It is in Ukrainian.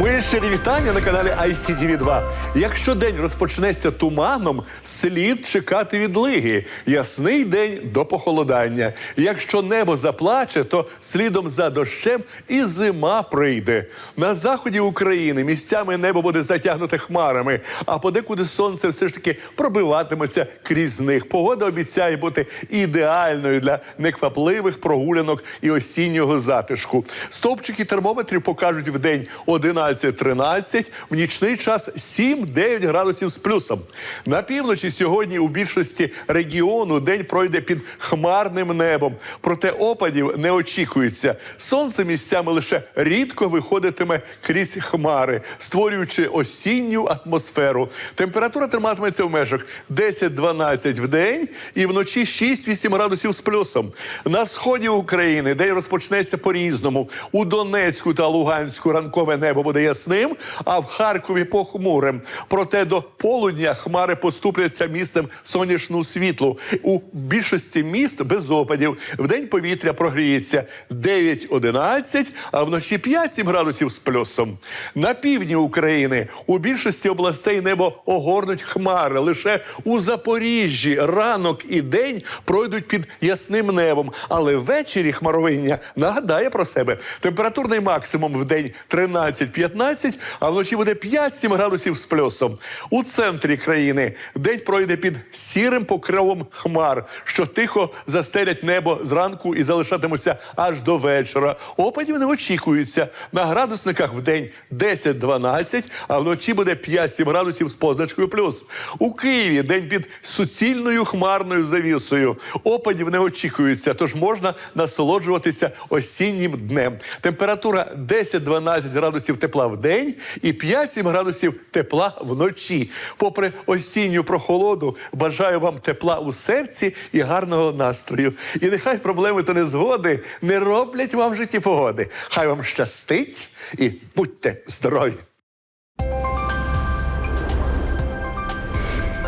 Мої щирі вітання на каналі ICTV 2 Якщо день розпочнеться туманом, слід чекати відлиги. Ясний день до похолодання. Якщо небо заплаче, то слідом за дощем і зима прийде. На заході України місцями небо буде затягнуте хмарами, а подекуди сонце все ж таки пробиватиметься крізь них. Погода обіцяє бути ідеальною для неквапливих прогулянок і осіннього затишку. Стовпчики термометрів покажуть в день 11-13, в нічний час 7-9 градусів з плюсом. На півночі сьогодні у більшості регіону день пройде під хмарним небом. Проте опадів не очікується. Сонце місцями лише рідко виходитиме крізь хмари, створюючи осінню атмосферу. Температура триматиметься в межах 10-12 в день і вночі 6-8 градусів з плюсом. На сході України день розпочнеться по-різному. У Донецьку та Луганську ранкове небо буде ясним, а в Харкові похмурим. Проте до полудня хмари поступляться місцем сонячного світлу. У більшості міст без опадів. Вдень повітря прогріється 9-11, а вночі 5-7 градусів з плюсом. На півдні України у більшості областей небо огорнуть хмари. Лише у Запоріжжі ранок і день пройдуть під ясним небом, але ввечері хмаровиння нагадає про себе. Температурний максимум в день 13-15, а вночі буде 5-7 градусів з плюсом. У центрі країни день пройде під сірим покривом хмар, що тихо застелять небо зранку і залишатимуться аж до вечора. Опадів не очікується. На градусниках в день 10-12, а вночі буде 5-7 градусів з позначкою плюс. У Києві день під суцільною хмарною завісою. Опадів не очікується, тож можна насолоджуватися осіннім днем. Температура 10-12 градусів тепла в день і 5-7 градусів тепла вночі. Попри осінню прохолоду, бажаю вам тепла у серці і гарного настрою. І нехай проблеми та незгоди не роблять вам в житті погоди. Хай вам щастить і будьте здорові!